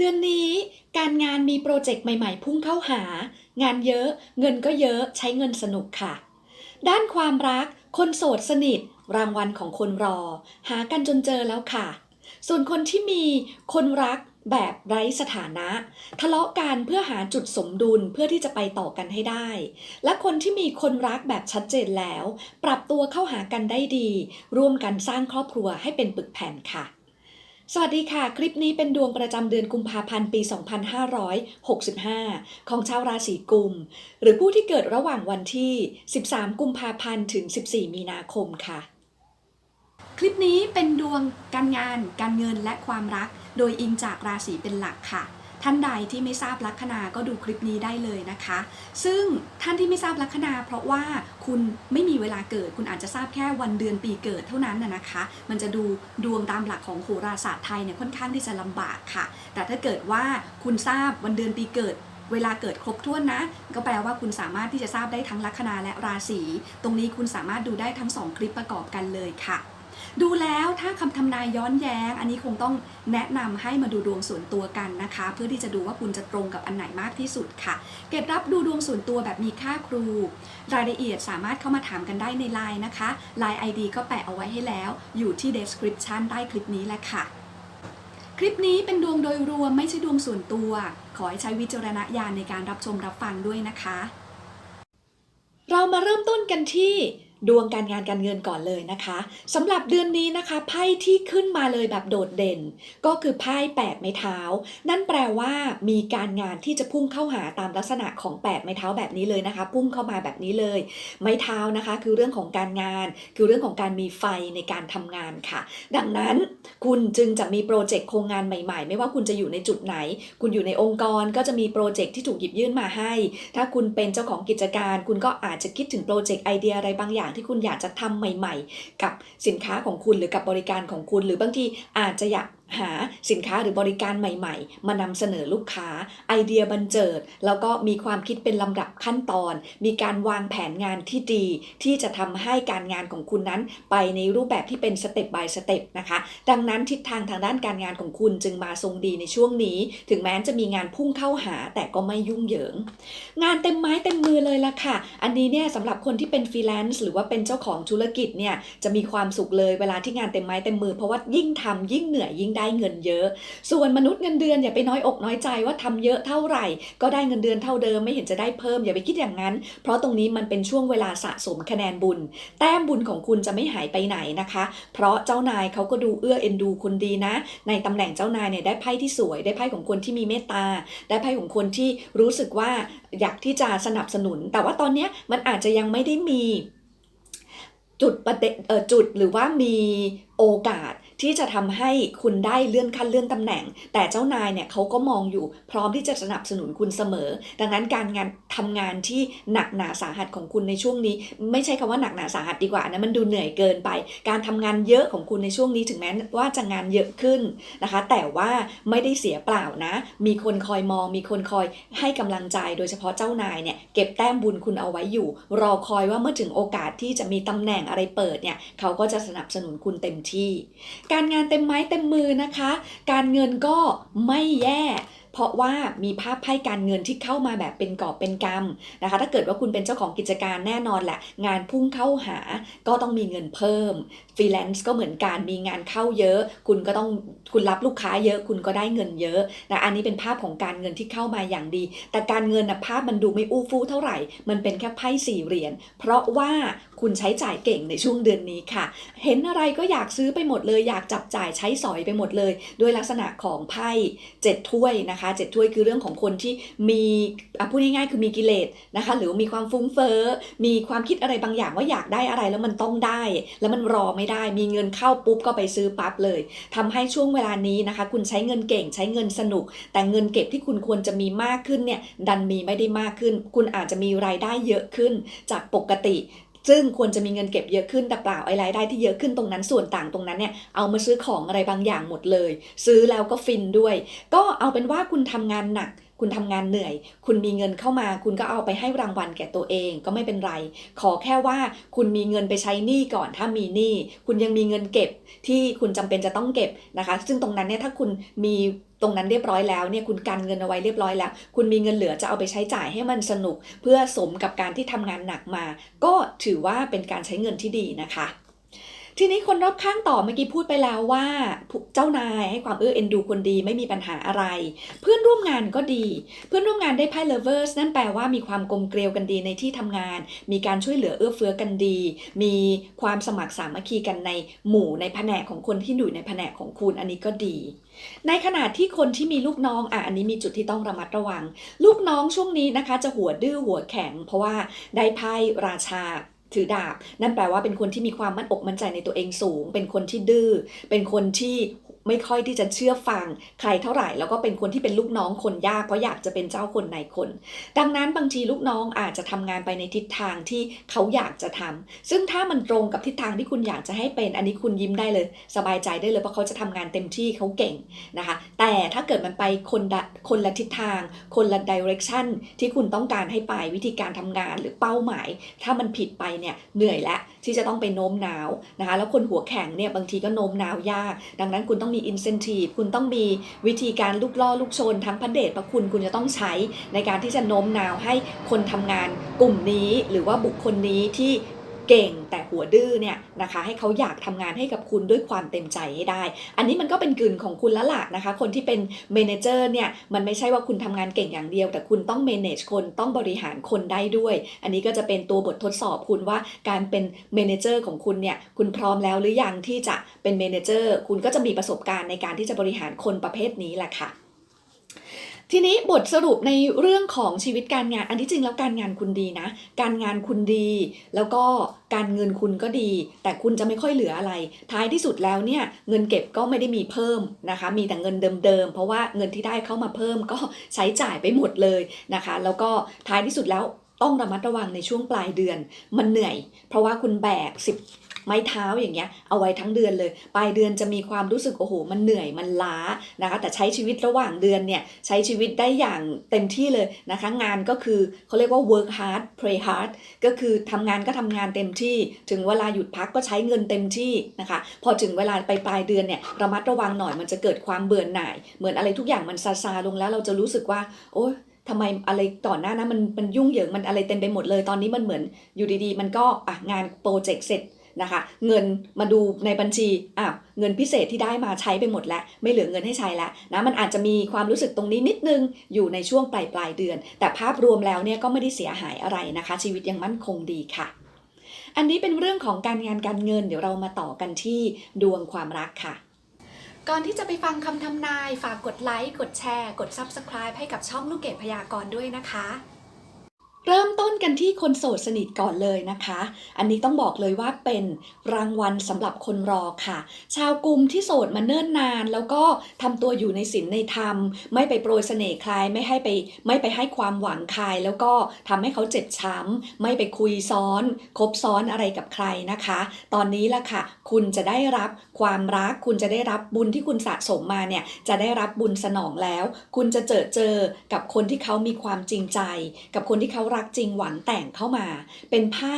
เดือนนี้การงานมีโปรเจกต์ใหม่ๆ พุ่งเข้าหา งานเยอะ เงินก็เยอะใช้เงินสนุกค่ะ ด้านความรัก คนโสดสนิท รางวัลของคนรอ หากันจนเจอแล้วค่ะ ส่วนคนที่มีคนรักแบบไร้สถานะ ทะเลาะกันเพื่อหาจุดสมดุลเพื่อที่จะไปต่อกันให้ได้ และคนที่มีคนรักแบบชัดเจนแล้ว ปรับตัวเข้าหากันได้ดี ร่วมกันสร้างครอบครัวให้เป็นปึกแผ่นค่ะ สวัสดีค่ะ คลิปนี้เป็นดวงประจำเดือนกุมภาพันธ์ปี 2565 ของชาวราศีกุม หรือผู้ที่เกิดระหว่างวันที่ 13 กุมภาพันธ์ถึง 14 มีนาคมค่ะ คลิปนี้เป็นดวงการงาน การเงินและความรัก โดยอิงจากราศีเป็นหลักค่ะ ท่านใดที่ไม่ทราบลัคนาก็ดูคลิปนี้ได้เลยนะคะ ซึ่งท่านที่ไม่ทราบลัคนา เพราะว่าคุณไม่มีเวลาเกิด คุณอาจจะทราบแค่วันเดือนปีเกิดเท่านั้นนะนะคะ มันจะดูดวงตามหลักของโหราศาสตร์ไทยเนี่ยค่อนข้างที่จะลำบากค่ะ แต่ถ้าเกิดว่าคุณทราบวันเดือนปีเกิดเวลาเกิดครบถ้วนนะ ก็แปลว่าคุณสามารถที่จะทราบได้ทั้งลัคนาและราศี ตรงนี้คุณสามารถดูได้ทั้งสองคลิปประกอบกันเลยค่ะ ดูแล้วถ้าคำทำนายย้อนแย้ง อันนี้คงต้องแนะนำให้มาดูดวงส่วนตัวกันนะคะ เพื่อที่จะดูว่าคุณจะตรงกับอันไหนมากที่สุดค่ะ เก็บรับดูดวงส่วนตัวแบบมีค่าครู รายละเอียดสามารถเข้ามาถามกันได้ในไลน์นะคะ Line ID ก็แปะเอาไว้ให้แล้ว อยู่ที่ description ใต้คลิปนี้แหละค่ะ คลิปนี้เป็นดวงโดยรวมไม่ใช่ดวงส่วนตัว ขอให้ใช้วิจารณญาณในการรับชมรับฟังด้วยนะคะ เรามาเริ่มต้นกันที่ ดวงการงานการเงินก่อนเลยนะคะสำหรับเดือนนี้นะคะไพ่ที่ขึ้นมาเลยแบบโดดเด่น ก็คือไพ่แปดไม้เท้า นั่นแปลว่ามีการงานที่จะพุ่งเข้าหาตามลักษณะของแปดไม้เท้าแบบนี้เลยนะคะ พุ่งเข้ามาแบบนี้เลย ไม้เท้านะคะ คือเรื่องของการงาน คือเรื่องของการมีไฟในการทำงานค่ะ ดังนั้นคุณจึงจะมีโปรเจกต์โครงงานใหม่ๆ ไม่ว่าคุณจะอยู่ในจุดไหน คุณอยู่ในองค์กรก็จะมีโปรเจกต์ที่ถูกหยิบยื่นมาให้ ถ้าคุณเป็นเจ้าของกิจการ คุณก็อาจจะคิดถึงโปรเจกต์ไอเดียอะไรบางอย่างที่คุณอยากจะทำใหม่ ๆ กับสินค้าของคุณหรือกับบริการของคุณ หรือบางทีอาจจะอยาก หาสินค้าหรือบริการใหม่ๆ มานำเสนอลูกค้า ไอเดียบันเจิด แล้วก็มีความคิดเป็นลำดับขั้นตอน มีการวางแผนงานที่ดี ที่จะทำให้การงานของคุณนั้น ไปในรูปแบบที่เป็นสเต็ป by สเต็ปนะคะ ดังนั้นทิศทางทางด้านการงานของคุณจึงมาทรงดีในช่วงนี้ ถึงแม้จะมีงานพุ่งเข้าหาแต่ก็ไม่ยุ่งเหยิง งานเต็มไม้เต็มมือเลยละค่ะ อันนี้เนี่ยสำหรับคนที่เป็นฟรีแลนซ์หรือว่าเป็นเจ้าของธุรกิจเนี่ยจะมีความสุขเลยเวลาที่งานเต็มไม้เต็มมือเพราะว่ายิ่งทำยิ่งเหนื่อยยิ่งได้เงินเยอะ ส่วนมนุษย์เงินเดือนอย่าไปน้อยอกน้อยใจว่าทำเยอะเท่าไหร่ ก็ได้เงินเดือนเท่าเดิมไม่เห็นจะได้เพิ่มอย่าไปคิดอย่างนั้น เพราะตรงนี้มันเป็นช่วงเวลาสะสมคะแนนบุญ แต้มบุญของคุณจะไม่หายไปไหนนะคะ เพราะเจ้านายเขาก็ดูเอื้อเอ็นดูคนดีนะ ในตำแหน่งเจ้านายเนี่ยได้ไพ่ที่สวย ได้ไพ่ของคนที่มีเมตตา ได้ไพ่ของคนที่รู้สึกว่าอยากที่จะสนับสนุน แต่ว่าตอนนี้มันอาจจะยังไม่ได้มีจุดประเด็นจุดหรือว่ามีโอกาส ที่จะทำให้คุณได้เลื่อนขั้นเลื่อนตำแหน่ง แต่เจ้านายเนี่ยเขาก็มองอยู่พร้อมที่จะสนับสนุนคุณเสมอ ดังนั้นการงานทำงานที่หนักหนาสาหัสของคุณในช่วงนี้ ไม่ใช่คำว่าหนักหนาสาหัสดีกว่านะมันดูเหนื่อยเกินไป การทำงานเยอะของคุณในช่วงนี้ถึงแม้ว่าจะงานเยอะขึ้นนะคะ แต่ว่าไม่ได้เสียเปล่านะ มีคนคอยมอง มีคนคอยให้กำลังใจโดยเฉพาะเจ้านายเนี่ยเก็บแต้มบุญคุณเอาไว้อยู่ รอคอยว่าเมื่อถึงโอกาสที่จะมีตำแหน่งอะไรเปิดเนี่ยเขาก็จะสนับสนุนคุณเต็มที่การงานเต็มไม้เต็มมือนะคะ การเงินก็ไม่แย่เพราะว่ามีภาพไพ่การเงินที่เข้ามาแบบเป็นกอบเป็นกำนะคะ ถ้าเกิดว่าคุณเป็นเจ้าของกิจการแน่นอนแหละ งานพุ่งเข้าหาก็ต้องมีเงินเพิ่มฟรีแลนซ์ก็เหมือนกันมีงานเข้าเยอะ คุณก็ต้องคุณรับลูกค้าเยอะคุณก็ได้เงินเยอะนะอันนี้เป็นภาพของการเงินที่เข้ามาอย่างดี แต่การเงินนะภาพมันดูไม่อู้ฟู่เท่าไหร่ มันเป็นแค่ไพ่สี่เหรียญเพราะว่าคุณใช้จ่ายเก่งในช่วงเดือนนี้ค่ะ เห็นอะไรก็อยากซื้อไปหมดเลย อยากจับจ่ายใช้สอยไปหมดเลย ด้วยลักษณะของไพ่เจ็ดถ้วยนะคะเจ็ดถ้วยคือเรื่องของคนที่มีพูดง่ายๆคือมีกิเลสนะคะ หรือมีความฟุ้งเฟ้อ มีความคิดอะไรบางอย่างว่าอยากได้อะไรแล้วมันต้องได้ แล้วมันรอไม่ได้ มีเงินเข้าปุ๊บก็ไปซื้อปั๊บเลยทำให้ช่วงเวลานี้นะคะ คุณใช้เงินเก่งใช้เงินสนุก แต่เงินเก็บที่คุณควรจะมีมากขึ้นเนี่ยดันมีไม่ได้มากขึ้น คุณอาจจะมีรายได้เยอะขึ้นจากปกติ ซึ่งควรจะมีเงินเก็บเยอะขึ้นแต่เปล่าไอ้รายได้ที่เยอะขึ้นตรงนั้นส่วนต่างตรงนั้นเนี่ยเอามาซื้อของอะไรบางอย่างหมดเลย ซื้อแล้วก็ฟินด้วย ก็เอาเป็นว่าคุณทำงานหนัก คุณทำงานเหนื่อย คุณมีเงินเข้ามา คุณก็เอาไปให้รางวัลแก่ตัวเองก็ไม่เป็นไร ขอแค่ว่าคุณมีเงินไปใช้หนี้ก่อนถ้ามีหนี้คุณยังมีเงินเก็บที่คุณจำเป็นจะต้องเก็บนะคะ ซึ่งตรงนั้นเนี่ยถ้าคุณมีตรงนั้นเรียบร้อยแล้วเนี่ยคุณกันเงินเอาไว้เรียบร้อยแล้ว คุณมีเงินเหลือจะเอาไปใช้จ่ายให้มันสนุก เพื่อสมกับการที่ทำงานหนักมา ก็ถือว่าเป็นการใช้เงินที่ดีนะคะ ทีนี้คนรอบข้างต่อเมื่อกี้พูดไปแล้วว่าเจ้านายให้ความเอื้อเอ็นดูคนดีไม่มีปัญหาอะไร เพื่อนร่วมงานก็ดี เพื่อนร่วมงานได้ไพ่ lovers นั่นแปลว่ามีความกลมเกลียวกันดีในที่ทำงาน มีการช่วยเหลือเอื้อเฟื้อกันดี มีความสมัครสามัคคีกันในหมู่ในแผนกของคนที่อยู่ในแผนกของคุณอันนี้ก็ดี ในขณะที่คนที่มีลูกน้องอะอันนี้มีจุดที่ต้องระมัดระวัง ลูกน้องช่วงนี้นะคะ จะหัวดื้อหัวแข็ง เพราะว่าได้ไพ่ราชา ถือดาบ นั่นแปลว่าเป็นคนที่มีความมั่นอกมั่นใจในตัวเองสูง เป็นคนที่ดื้อเป็นคนที่ ไม่ค่อยที่จะเชื่อฟังใครเท่าไหร่ แล้วก็เป็นคนที่เป็นลูกน้องคนยากเพราะอยากจะเป็นเจ้าคนนายคน ดังนั้นบางทีลูกน้องอาจจะทำงานไปในทิศทางที่เขาอยากจะทำซึ่งถ้ามันตรงกับทิศทางที่คุณอยากจะให้เป็นอันนี้คุณยิ้มได้เลย สบายใจได้เลยเพราะเขาจะทำงานเต็มที่เขาเก่งนะคะ แต่ถ้าเกิดมันไปคนละคนละทิศทาง คนละดิเรกชันที่คุณต้องการให้ไปวิธีการทำงานหรือเป้าหมาย ถ้ามันผิดไปเนี่ยเหนื่อยแล้วที่จะต้องไปโน้มน้าวนะคะ แล้วคนหัวแข็งเนี่ยบางทีก็โน้มน้าวยาก ดังนั้นคุณต้องมอินเซนティブคุณต้องมีวิธีการลูกล่อลูกชน ทั้งพระเดชพระคุณคุณจะต้องใช้ในการที่จะโน้มน้าวให้คนทำงานกลุ่มนี้ หรือว่าบุคคลนี้ที่ เก่งแต่หัวดื้อเนี่ยนะคะให้เขาอยากทำงานให้กับคุณด้วยความเต็มใจให้ได้ อันนี้มันก็เป็นกลืนของคุณแล้วล่ะนะคะ คนที่เป็นเมนเจอร์เนี่ยมันไม่ใช่ว่าคุณทำงานเก่งอย่างเดียว แต่คุณต้อง manage คนต้องบริหารคนได้ด้วย อันนี้ก็จะเป็นตัวบททดสอบคุณว่าการเป็นเมนเจอร์ของคุณเนี่ยคุณพร้อมแล้วหรือยังที่จะเป็นเมนเจอร์คุณก็จะมีประสบการณ์ในการที่จะบริหารคนประเภทนี้แหละค่ะ ทีนี้บทสรุปในเรื่องของชีวิตการงาน อันที่จริงแล้วการงานคุณดีนะ การงานคุณดี แล้วก็การเงินคุณก็ดี แต่คุณจะไม่ค่อยเหลืออะไร ท้ายที่สุดแล้วเนี่ยเงินเก็บก็ไม่ได้มีเพิ่มนะคะ มีแต่เงินเดิมๆ เพราะว่าเงินที่ได้เข้ามาเพิ่มก็ใช้จ่ายไปหมดเลยนะคะ แล้วก็ท้ายที่สุดแล้วต้องระมัดระวังในช่วงปลายเดือน มันเหนื่อย เพราะว่าคุณแบกสิบ ไม้เท้าอย่างเงี้ยเอาไว้ทั้งเดือนเลย ปลายเดือนจะมีความรู้สึกโอ้โห มันเหนื่อยมันล้านะคะแต่ใช้ชีวิตระหว่างเดือนเนี่ยใช้ชีวิตได้อย่างเต็มที่เลยนะคะงานก็คือเขาเรียกว่า work hard play hard ก็คือทำงานก็ทำงานเต็มที่ ถึงเวลาหยุดพักก็ใช้เงินเต็มที่นะคะพอถึงเวลาไปปลายเดือนเนี่ยระมัดระวังหน่อยมันจะเกิดความเบื่อหน่าย เหมือนอะไรทุกอย่างมันซาซาลงแล้วเราจะรู้สึกว่า โอ๊ยทำไมอะไรก่อหน้านั้นมันมันยุ่งเหยิงมันอะไรเต็มไปหมดเลยตอนนี้มันเหมือนอยู่ดีๆ มันก็อะงานโปรเจกต์เสร็จ นะคะ เงินมาดูในบัญชีอ้าวเงินพิเศษที่ได้มาใช้ไปหมดแล้ว ไม่เหลือเงินให้ใช้แล้วนะมันอาจจะมีความรู้สึกตรงนี้นิดนึงอยู่ในช่วงปลายปลายเดือน แต่ภาพรวมแล้วเนี่ยก็ไม่ได้เสียหายอะไรนะคะ ชีวิตยังมั่นคงดีค่ะ อันนี้เป็นเรื่องของการงานการเงินเดี๋ยวเรามาต่อกันที่ดวงความรักค่ะก่อนที่จะไปฟังคำทำนาย ฝากกดไลค์ กดแชร์ กด Subscribe ให้กับช่องลูกเกดพยากรณ์ด้วยนะคะ เริ่มต้นกันที่คนโสดสนิทก่อนเลยนะคะ อันนี้ต้องบอกเลยว่าเป็นรางวัลสำหรับคนรอค่ะ ชาวกลุ่มที่โสดมาเนิ่นนาน แล้วก็ทำตัวอยู่ในศีลในธรรม ไม่ไปโปรยเสน่ห์ใครไม่ให้ไปไม่ไปให้ความหวังใครแล้วก็ทำให้เขาเจ็บช้ำไม่ไปคุยซ้อน คบซ้อนอะไรกับใครนะคะ ตอนนี้ละค่ะ คุณจะได้รับความรัก คุณจะได้รับบุญที่คุณสะสมมาเนี่ยจะได้รับบุญสนองแล้ว คุณจะเจอเจอกับคนที่เขามีความจริงใจ กับคนที่เขารักจริงหวังแต่งเข้ามา เป็นไพ่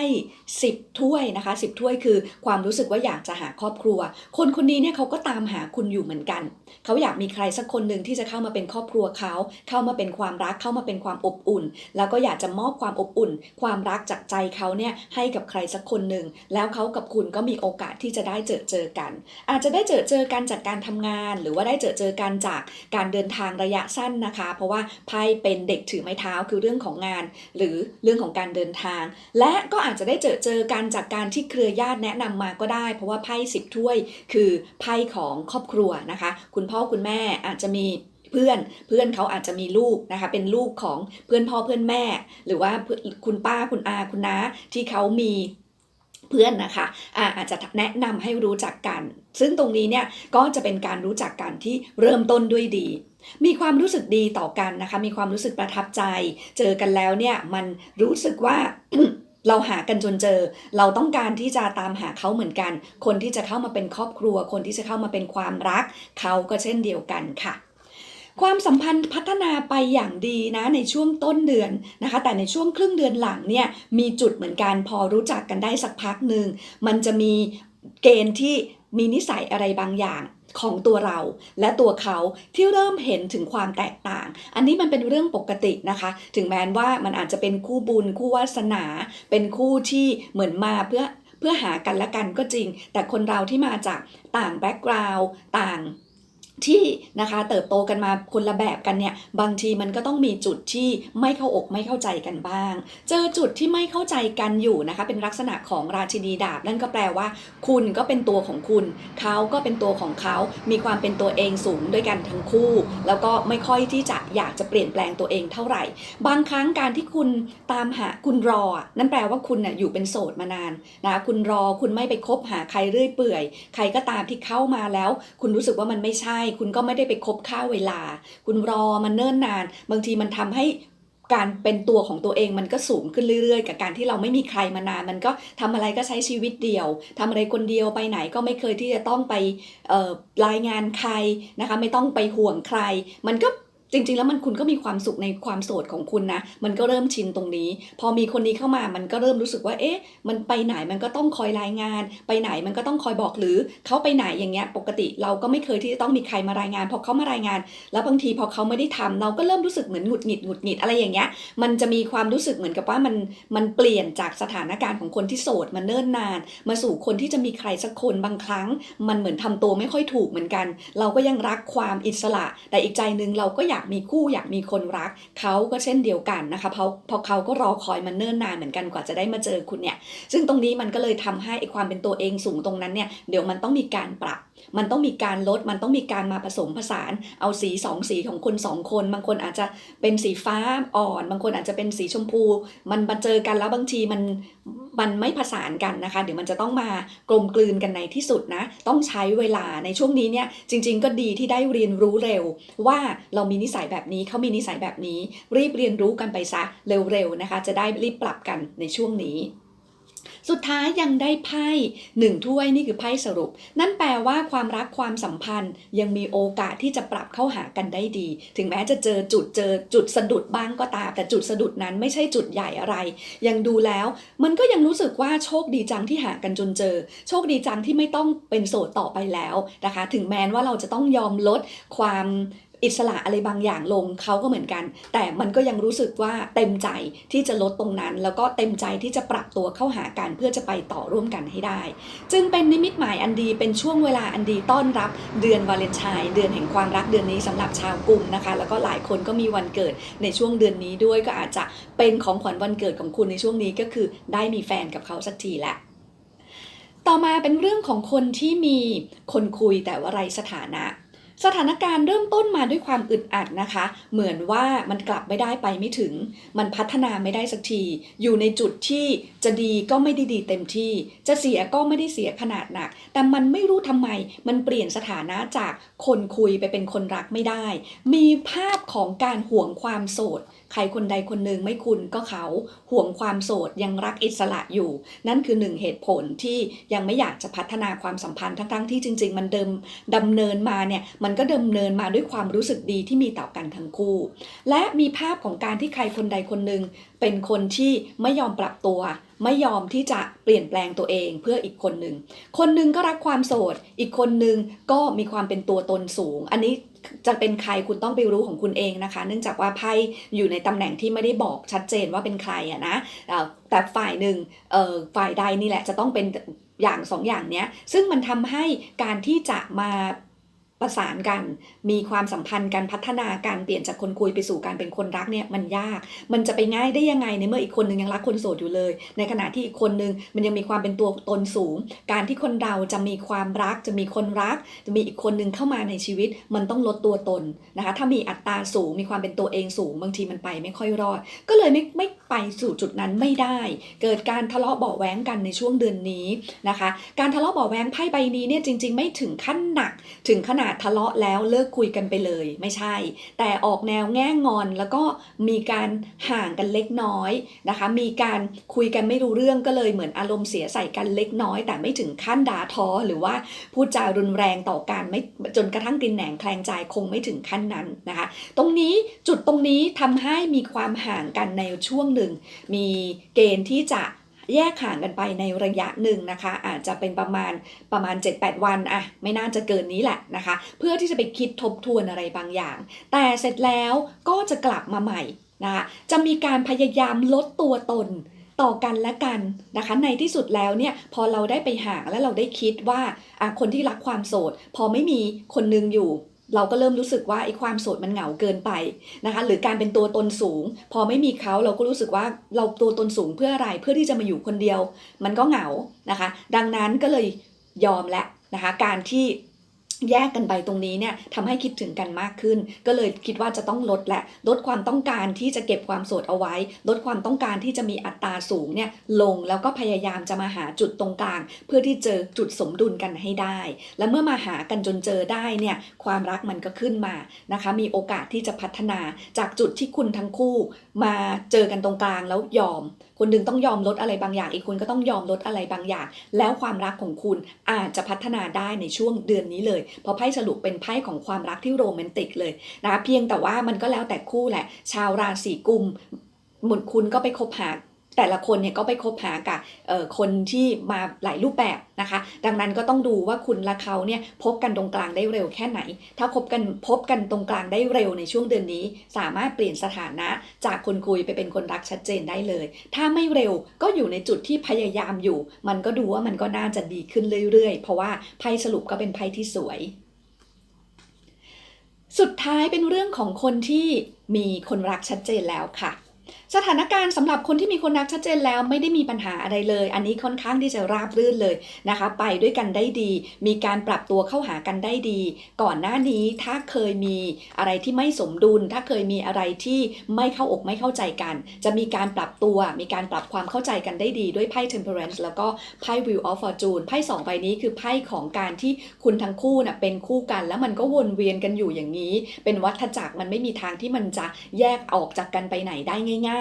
สิบถ้วยนะคะสิบถ้วยคือความรู้สึกว่าอยากจะหาครอบครัว คนคนนี้เนี่ยเขาก็ตามหาคุณอยู่เหมือนกัน เขาอยากมีใครสักคนหนึ่งที่จะเข้ามาเป็นครอบครัวเขา เข้ามาเป็นความรักเข้ามาเป็นความอบอุ่น แล้วก็อยากจะมอบความอบอุ่น ความรักจากใจเขาเนี่ยให้กับใครสักคนหนึ่งแล้วเขากับคุณก็มีโอกาสที่จะได้เจอเจอกัน อาจจะได้เจอเจอกันจากการทำงาน หรือว่าได้เจอเจอกันจากการเดินทางระยะสั้นนะคะ เพราะว่าไพ่เป็นเด็กถือไม้เท้าคือเรื่องของงานหรือเรื่องของการเดินทาง และก็อาจจะได้เจอเจอกันจากการที่เครือญาติแนะนำมาก็ได้ เพราะว่าไพ่สิบถ้วยคือไพ่ของครอบครัวนะคะ คุณพ่อคุณแม่อาจจะมีเพื่อนเพื่อนเขาอาจจะมีลูกนะคะเป็นลูกของเพื่อนพ่อเพื่อนแม่ หรือว่าคุณป้าคุณอาคุณน้าที่เขามีเพื่อนนะคะอาอาจจะแนะนำให้รู้จักกัน ซึ่งตรงนี้เนี่ยก็จะเป็นการรู้จักกันที่เริ่มต้นด้วยดี มีความรู้สึกดีต่อกันนะคะ มีความรู้สึกประทับใจ เจอกันแล้วเนี่ยมันรู้สึกว่าเราหากันจนเจอ เราต้องการที่จะตามหาเขาเหมือนกัน คนที่จะเข้ามาเป็นครอบครัว คนที่จะเข้ามาเป็นความรัก เขาก็เช่นเดียวกันค่ะ ความสัมพันธ์พัฒนาไปอย่างดีนะในช่วงต้นเดือนนะคะ แต่ในช่วงครึ่งเดือนหลังเนี่ยมีจุดเหมือนกันพอรู้จักกันได้สักพักหนึ่งมันจะมีเกณฑ์ที่มีนิสัยอะไรบางอย่าง ของตัวเราและตัวเขาที่เริ่มเห็นถึงความแตกต่าง อันนี้มันเป็นเรื่องปกตินะคะ ถึงแม้ว่ามันอาจจะเป็นคู่บุญคู่วาสนา เป็นคู่ที่เหมือนมาเพื่อเพื่อหากันและกันก็จริง แต่คนเราที่มาจากต่างแบ็กกราวด์ต่าง ที่นะคะเติบโตกันมาคนละแบบกันเนี่ยบางทีมันก็ต้องมีจุดที่ไม่เข้าอกไม่เข้าใจกันบ้าง เจอจุดที่ไม่เข้าใจกันอยู่นะคะเป็นลักษณะของราชินีดาบ นั่นก็แปลว่า คุณก็เป็นตัวของคุณ เขาก็เป็นตัวของเขา มีความเป็นตัวเองสูงด้วยกันทั้งคู่ แล้วก็ไม่ค่อยที่จะอยากจะเปลี่ยนแปลงตัวเองเท่าไหร่ บางครั้งการที่คุณตามหาคุณรอ นั่นแปลว่าคุณน่ะอยู่เป็นโสดมานานนะคุณรอคุณไม่ไปคบหาใครเรื่อยเปื่อย ใครก็ตามที่เข้ามาแล้ว คุณรู้สึกว่ามันไม่ใช่คุณก็ไม่ได้ไปคบค่าเวลา คุณรอมันเนิ่นนาน บางทีมันทำให้การเป็นตัวของตัวเองมันก็สูงขึ้นเรื่อยๆ กับการที่เราไม่มีใครมานาน มันก็ทำอะไรก็ใช้ชีวิตเดียวทำอะไรคนเดียวไปไหนก็ไม่เคยที่จะต้องไปรายงานใครนะคะ ไม่ต้องไปห่วงใคร มันก็ จริงๆ แล้วมันคุณก็มีความสุขในความโสดของคุณนะ มันก็เริ่มชินตรงนี้ พอมีคนนี้เข้ามามันก็เริ่มรู้สึกว่า เอ๊ะ มันไปไหนมันก็ต้องคอยรายงาน ไปไหนมันก็ต้องคอยบอกหรือเขาไปไหนอย่างเงี้ย ปกติเราก็ไม่เคยที่จะต้องมีใครมารายงาน พอเขามารายงาน แล้วบางทีพอเขาไม่ได้ทำเราก็เริ่มรู้สึกเหมือนหงุดหงิดหงุดหงิดอะไรอย่างเงี้ย มันจะมีความรู้สึกเหมือนกับว่ามันมันเปลี่ยนจากสถานการณ์ของคนที่โสดมาเนิ่นนาน มาสู่คนที่จะมีใครสักคนบางครั้ง มันเหมือนทำตัวไม่ค่อยถูกเหมือนกัน เราก็ยังรักความอิสระ แต่อีกใจนึงเราก็อยากากมีคู่อยากมีคนรัก เขาก็เช่นเดียวกันนะคะเพราะเพราะเขาก็รอคอยมันเนิ่นนานเหมือนกันกว่าจะได้มาเจอคุณเนี่ย ซึ่งตรงนี้มันก็เลยทำให้ไอความเป็นตัวเองสูงตรงนั้นเนี่ยเดี๋ยวมันต้องมีการปรับ มันต้องมีการลด มันต้องมีการมาผสมผสาน เอาสีสองสีของคนสองคน บางคนอาจจะเป็นสีฟ้าอ่อน บางคนอาจจะเป็นสีชมพู มันมาเจอกันแล้วบางทีมัน มันไม่ผสานกันนะคะ เดี๋ยวมันจะต้องมากลมกลืนกันในที่สุดนะ ต้องใช้เวลา ในช่วงนี้เนี่ย จริง ๆ ก็ดีที่ได้เรียนรู้เร็ว ว่าเรามีนิสัยแบบนี้ เขามีนิสัยแบบนี้ รีบเรียนรู้กันไปซะเร็วๆนะคะ จะได้รีบปรับกันในช่วงนี้ สุดท้ายยังได้ไพ่หนึ่งถ้วยนี่คือไพ่สรุป นั่นแปลว่าความรักความสัมพันธ์ยังมีโอกาสที่จะปรับเข้าหากันได้ดี ถึงแม้จะเจอจุดเจอจุดสะดุดบ้างก็ตาม แต่จุดสะดุดนั้นไม่ใช่จุดใหญ่อะไร ยังดูแล้ว มันก็ยังรู้สึกว่าโชคดีจังที่หากันจนเจอ โชคดีจังที่ไม่ต้องเป็นโสดต่อไปแล้วนะคะ ถึงแม้ว่าเราจะต้องยอมลดความ อิสระอะไรบางอย่างลงเขาก็เหมือนกัน แต่มันก็ยังรู้สึกว่าเต็มใจที่จะลดตรงนั้น แล้วก็เต็มใจที่จะปรับตัวเข้าหากันเพื่อจะไปต่อร่วมกันให้ได้ จึงเป็นนิมิตหมายอันดีเป็นช่วงเวลาอันดีต้อนรับเดือนวาเลนไทน์เดือนแห่งความรักเดือนนี้สำหรับชาวกลุ่มนะคะ แล้วก็หลายคนก็มีวันเกิดในช่วงเดือนนี้ด้วยก็อาจจะเป็นของขวัญวันเกิดของคุณในช่วงนี้ก็คือ ได้มีแฟนกับเขาสักทีแหละต่อมาเป็นเรื่องของคนที่มีคนคุยแต่ว่าไรสถานะ สถานการณ์เริ่มต้นมาด้วยความอึดอัดนะคะ เหมือนว่ามันกลับไม่ได้ไปไม่ถึง มันพัฒนาไม่ได้สักที อยู่ในจุดที่จะดีก็ไม่ได้ดีเต็มที่ จะเสียก็ไม่ได้เสียขนาดหนัก แต่มันไม่รู้ทำไม มันเปลี่ยนสถานะจากคนคุยไปเป็นคนรักไม่ได้ มีภาพของการห่วงความโสด ใครคนใดคนหนึ่งไม่คุณก็เขาห่วงความโสดยังรักอิสระอยู่ นั่นคือหนึ่งเหตุผลที่ยังไม่อยากจะพัฒนาความสัมพันธ์ทั้งๆที่จริง ๆ มันเดิมดำเนินมาเนี่ยมันก็ดำเนินมาด้วยความรู้สึกดีที่มีต่อกันทั้งคู่ และมีภาพของการที่ใครคนใดคนหนึ่งเป็นคนที่ไม่ยอมปรับตัว ไม่ยอมที่จะเปลี่ยนแปลงตัวเองเพื่ออีกคนหนึ่ง คนหนึ่งก็รักความโสด อีกคนหนึ่งก็มีความเป็นตัวตนสูง อันนี้จะเป็นใครคุณต้องไปรู้ของคุณเองนะคะ เนื่องจากว่าไพ่อยู่ในตำแหน่งที่ไม่ได้บอกชัดเจนว่าเป็นใครอะนะแต่ฝ่ายหนึ่งฝ่ายใดนี่แหละจะต้องเป็นอย่างสองอย่างเนี้ยซึ่งมันทำให้การที่จะมา ประสานกัน มีความสัมพันธ์การพัฒนาการเปลี่ยนจากคนคุยไปสู่การเป็นคนรักเนี่ยมันยาก มันจะไปง่ายได้ยังไงในเมื่ออีกคนนึงยังรักคนโสดอยู่เลย ในขณะที่อีกคนนึงมันยังมีความเป็นตัวตนสูง การที่คนเราจะมีความรัก จะมีคนรัก จะมีอีกคนนึงเข้ามาในชีวิต มันต้องลดตัวตนนะคะ ถ้ามีอัตราสูง มีความเป็นตัวเองสูง บางทีมันไปไม่ค่อยรอด ก็เลยไม่ไม่ไปสู่จุดนั้นไม่ได้ เกิดการทะเลาะเบาะแว้งกันในช่วงเดือนนี้นะคะ การทะเลาะเบาะแว้งไพ่ใบนี้เนี่ยจริง ๆ ไม่ถึงขั้นหนัก ถึงขนาดทะเลาะแล้วเลิกคุยกันไปเลย ไม่ใช่ แต่ออกแนวแง่งอนแล้วก็มีการห่างกันเล็กน้อยนะคะ มีการคุยกันไม่รู้เรื่องก็เลยเหมือนอารมณ์เสียใส่กันเล็กน้อย แต่ไม่ถึงขั้นด่าทอหรือว่าพูดจารุนแรงต่อการไม่จนกระทั่งกินแหนงแคลงใจคงไม่ถึงขั้นนั้นนะคะ ตรงนี้จุดตรงนี้ทำให้มีความห่างกันในช่วงหนึ่ง มีเกณฑ์ที่จะ แยกห่างกันไปในระยะหนึ่งนะคะ อาจจะเป็นประมาณประมาณ 7-8 วันอะไม่น่าจะเกินนี้แหละนะคะ เพื่อที่จะไปคิดทบทวนอะไรบางอย่าง แต่เสร็จแล้วก็จะกลับมาใหม่นะคะจะมีการพยายามลดตัวตนต่อกันและกันนะคะในที่สุดแล้วเนี่ยพอเราได้ไปห่างแล้วเราได้คิดว่าอะคนที่รักความโสด พอไม่มีคนนึงอยู่ เราก็เริ่มรู้สึกว่าไอ้ความโสดมันเหงาเกินไปนะคะหรือการเป็นตัวตนสูง พอไม่มีเขาเราก็รู้สึกว่าเราตัวตนสูงเพื่ออะไรเพื่อที่จะมาอยู่คนเดียว มันก็เหงานะคะ ดังนั้นก็เลยยอมและนะคะการที่ แยกกันไปตรงนี้เนี่ยทำให้คิดถึงกันมากขึ้น ก็เลยคิดว่าจะต้องลดแหละลดความต้องการที่จะเก็บความโสดเอาไว้ ลดความต้องการที่จะมีอัตราสูงเนี่ยลงแล้วก็พยายามจะมาหาจุดตรงกลาง เพื่อที่เจอจุดสมดุลกันให้ได้ และเมื่อมาหากันจนเจอได้เนี่ยความรักมันก็ขึ้นมานะคะ มีโอกาสที่จะพัฒนาจากจุดที่คุณทั้งคู่ มาเจอกันตรงกลางแล้วยอม คนหนึ่งต้องยอมลดอะไรบางอย่าง อีกคนก็ต้องยอมลดอะไรบางอย่าง แล้วความรักของคุณอาจจะพัฒนาได้ในช่วงเดือนนี้เลย เพราะไพ่สรุปเป็นไพ่ของความรักที่โรแมนติกเลยนะคะเพียงแต่ว่ามันก็แล้วแต่คู่แหละ ชาวราศีกุมหมุนคุณก็ไปคบหา แต่ละคนเนี่ยก็ไปคบหากับคนที่มาหลายรูปแบบนะคะ ดังนั้นก็ต้องดูว่าคุณและเขาเนี่ยพบกันตรงกลางได้เร็วแค่ไหน ถ้าคบกันพบกันตรงกลางได้เร็วในช่วงเดือนนี้ สามารถเปลี่ยนสถานะจากคนคุยไปเป็นคนรักชัดเจนได้เลย ถ้าไม่เร็วก็อยู่ในจุดที่พยายามอยู่ มันก็ดูว่ามันก็น่าจะดีขึ้นเรื่อยๆ เพราะว่าไพ่สรุปก็เป็นไพ่ที่สวยสุดท้ายเป็นเรื่องของคนที่มีคนรักชัดเจนแล้วค่ะ สถานการณ์สำหรับคนที่มีคนรักชัดเจนแล้วไม่ได้มีปัญหาอะไรเลย อันนี้ค่อนข้างที่จะราบรื่นเลยนะคะ ไปด้วยกันได้ดี มีการปรับตัวเข้าหากันได้ดี ก่อนหน้านี้ถ้าเคยมีอะไรที่ไม่สมดุล ถ้าเคยมีอะไรที่ไม่เข้าอกไม่เข้าใจกัน จะมีการปรับตัว มีการปรับความเข้าใจกันได้ดีด้วยไพ่ temperance แล้วก็ไพ่ wheel of fortune ไพ่สองใบนี้คือไพ่ของการที่คุณทั้งคู่น่ะเป็นคู่กัน แล้วมันก็วนเวียนกันอยู่อย่างนี้ เป็นวัฏจักรมันไม่มีทางที่มันจะแยกออกจากกันไปไหนได้ง่าย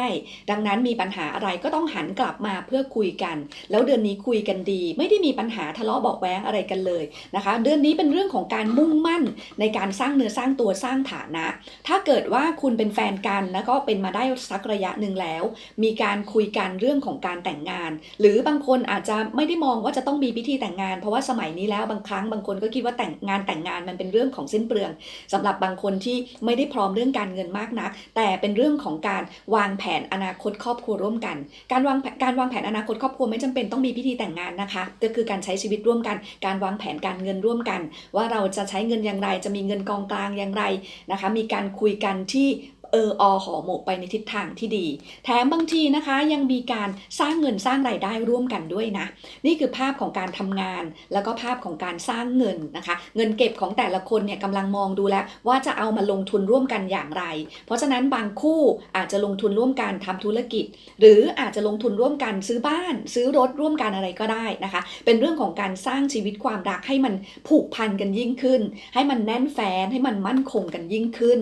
ดังนั้นมีปัญหาอะไรก็ต้องหันกลับมาเพื่อคุยกัน แล้วเดือนนี้คุยกันดี ไม่ได้มีปัญหาทะเลาะเบาะแว้งอะไรกันเลยนะคะ เดือนนี้เป็นเรื่องของการมุ่งมั่นในการสร้างเนื้อสร้างตัวสร้างฐานะ ถ้าเกิดว่าคุณเป็นแฟนกันแล้วก็เป็นมาได้สักระยะหนึ่งแล้ว มีการคุยกันเรื่องของการแต่งงาน หรือบางคนอาจจะไม่ได้มองว่าจะต้องมีพิธีแต่งงาน เพราะว่าสมัยนี้แล้วบางครั้งบางคนก็คิดว่าแต่งงานแต่งงานมันเป็นเรื่องของสิ้นเปลืองสำหรับบางคนที่ไม่ได้พร้อมเรื่องการเงินมากนัก แต่เป็นเรื่องของการวางแผนอนาคตครอบครัวร่วมกัน การวางการวางแผนอนาคตครอบครัวไม่จำเป็นต้องมีพิธีแต่งงานนะคะก็คือการใช้ชีวิตร่วมกัน การวางแผนการเงินร่วมกัน ว่าเราจะใช้เงินอย่างไร จะมีเงินกองกลางอย่างไรนะคะ มีการคุยกันที่ เอออหอหมกไปในทิศทางที่ดี แถมบางทีนะคะยังมีการสร้างเงินสร้างรายได้ร่วมกันด้วยนะ นี่คือภาพของการทำงาน แล้วก็ภาพของการสร้างเงินนะคะ เงินเก็บของแต่ละคนเนี่ยกำลังมองดูแล้ว ว่าจะเอามาลงทุนร่วมกันอย่างไร เพราะฉะนั้นบางคู่อาจจะลงทุนร่วมกันทำธุรกิจ หรืออาจจะลงทุนร่วมกันซื้อบ้าน ซื้อรถร่วมกันอะไรก็ได้นะคะ เป็นเรื่องของการสร้างชีวิตความรักให้มันผูกพันกันยิ่งขึ้น ให้มันแน่นแฟนให้มันมั่นคงกันยิ่งขึ้น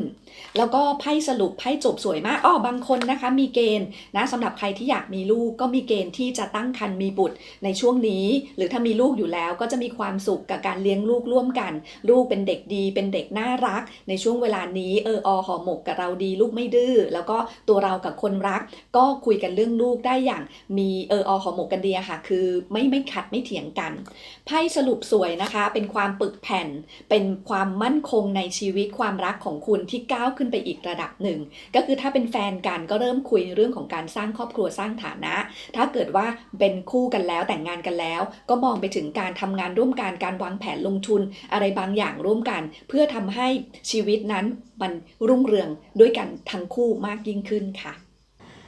แล้วก็ไพ่สรุปไพ่จบสวยมากอ้อบางคนนะคะ มีเกณฑ์นะสำหรับใครที่อยากมีลูกก็มีเกณฑ์ที่จะตั้งครรภ์มีบุตรในช่วงนี้ หรือถ้ามีลูกอยู่แล้วก็จะมีความสุขกับการเลี้ยงลูกร่วมกัน ลูกเป็นเด็กดี เป็นเด็กน่ารัก ในช่วงเวลานี้เอออหอหมกกับเราดีลูกไม่ดื้อแล้วก็ตัวเรากับคนรัก ก็คุยกันเรื่องลูกได้อย่างมีเอออหอหมกกันดีอะค่ะคือไม่ไม่ขัดไม่เถียงกันไพ่สรุปสวยนะคะ เป็นความปึกแผ่น เป็นความมั่นคงในชีวิตความรักของคุณที่ก้าวขึ้นไปอีกระดับหนึ่งก็คือถ้าเป็นแฟนกันก็เริ่มคุยในเรื่องของการสร้างครอบครัวสร้างฐานะ ถ้าเกิดว่าเป็นคู่กันแล้วแต่งงานกันแล้ว ก็มองไปถึงการทำงานร่วมกันการวางแผนลงทุน อะไรบางอย่างร่วมกัน เพื่อทำให้ชีวิตนั้นมันรุ่งเรืองด้วยกันทั้งคู่มากยิ่งขึ้นค่ะ